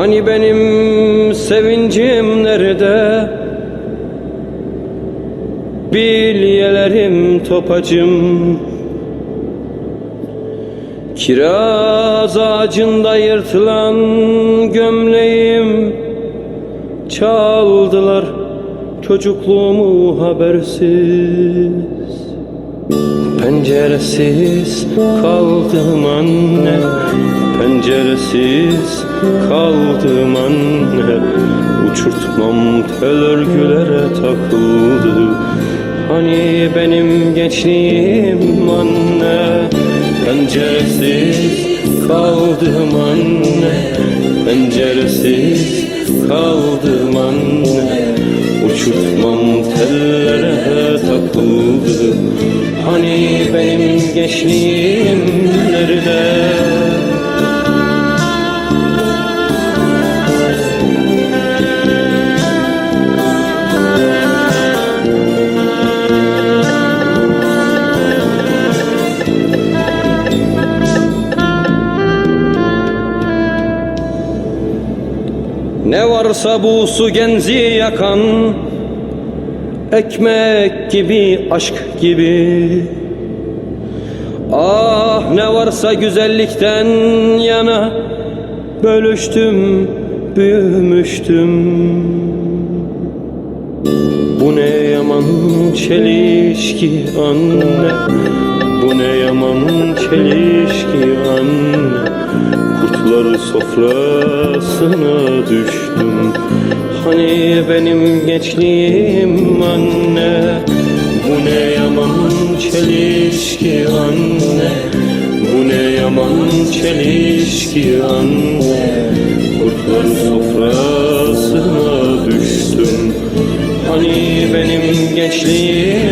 Hani benim sevincim nerede? Bilyelerim topacım Kiraz ağacında yırtılan gömleğim Çaldılar çocukluğumu habersiz. Penceresiz kaldım anne Penceresiz kaldım anne. Uçurtmam tel örgülere takıldı. Hani benim gençliğim anne Penceresiz kaldım anne Penceresiz kaldım anne Uçurtmam tellere takıldı Hani benim gençliğim nerede? Ne varsa bu su genzi yakan Ekmek gibi, aşk gibi. Ah ne varsa güzellikten yana Bölüştüm, büyümüştüm. Bu ne yaman çelişki anne yaman çelişki anne. Kurtlar sofrasına düştüm. Hani benim gençliğim anne? Bu ne yaman çelişki anne? Bu ne yaman çelişki anne? Kurtlar sofrasına düştüm. Hani benim gençliğim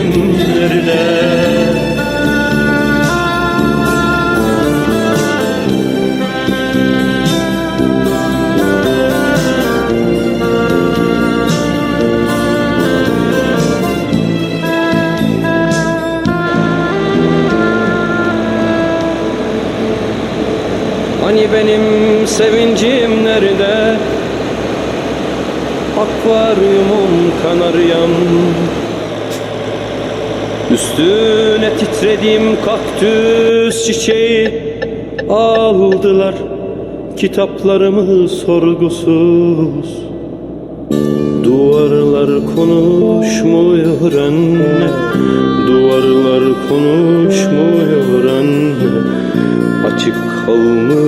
benim sevincim nerede? Akvaryumum kanaryam Üstüne titrediğim kaktüs çiçeği. Aldılar kitaplarımı sorgusuz. Duvarlar konuşmuyor anne. Duvarlar konuşmuyor anne. Açık kalmıyor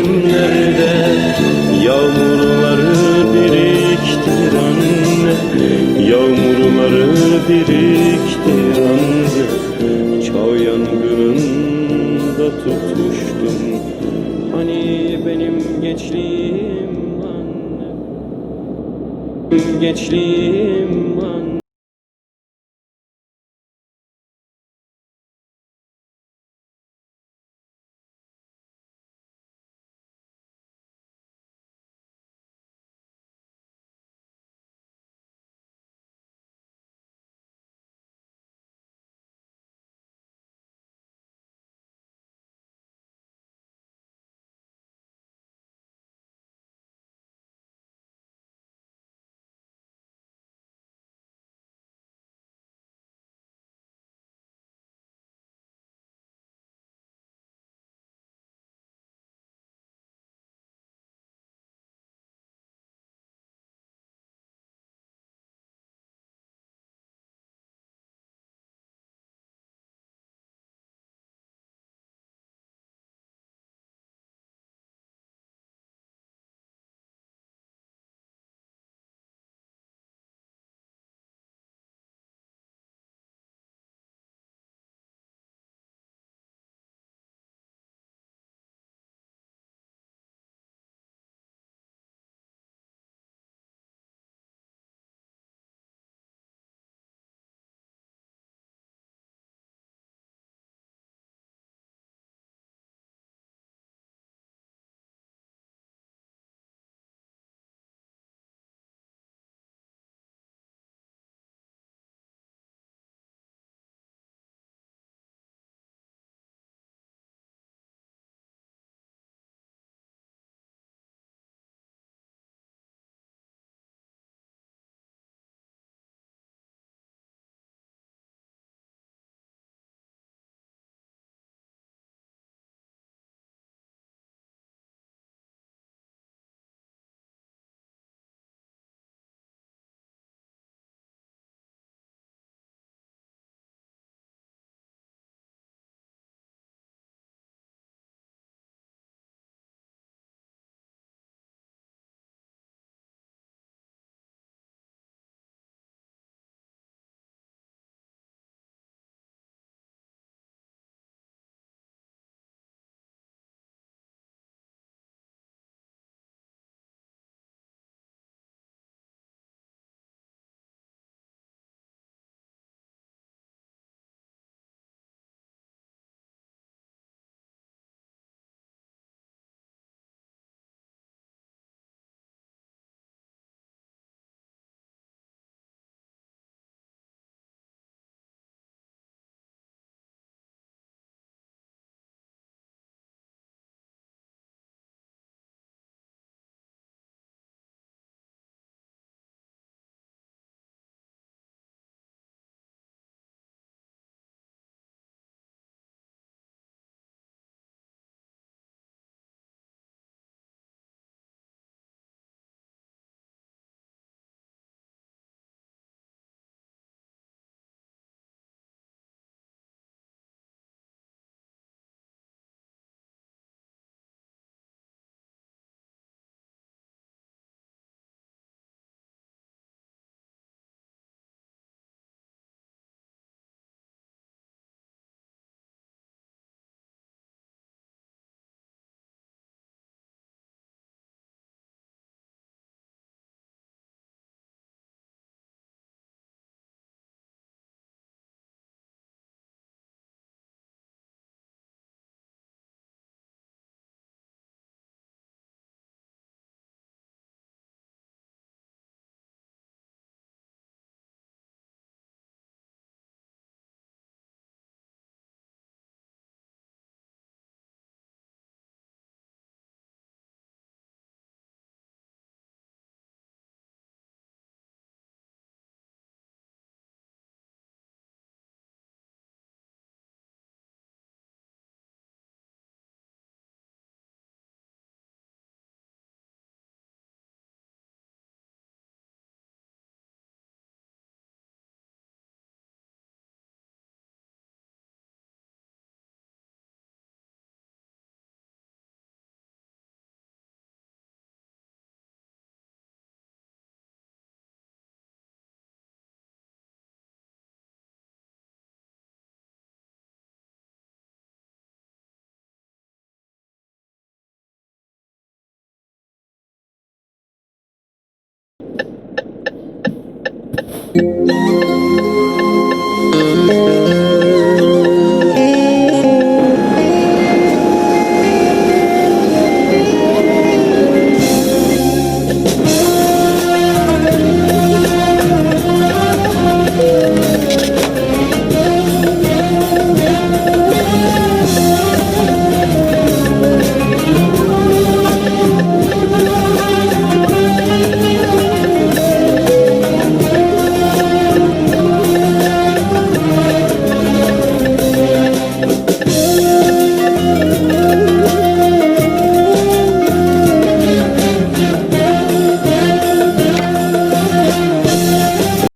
Gençliğim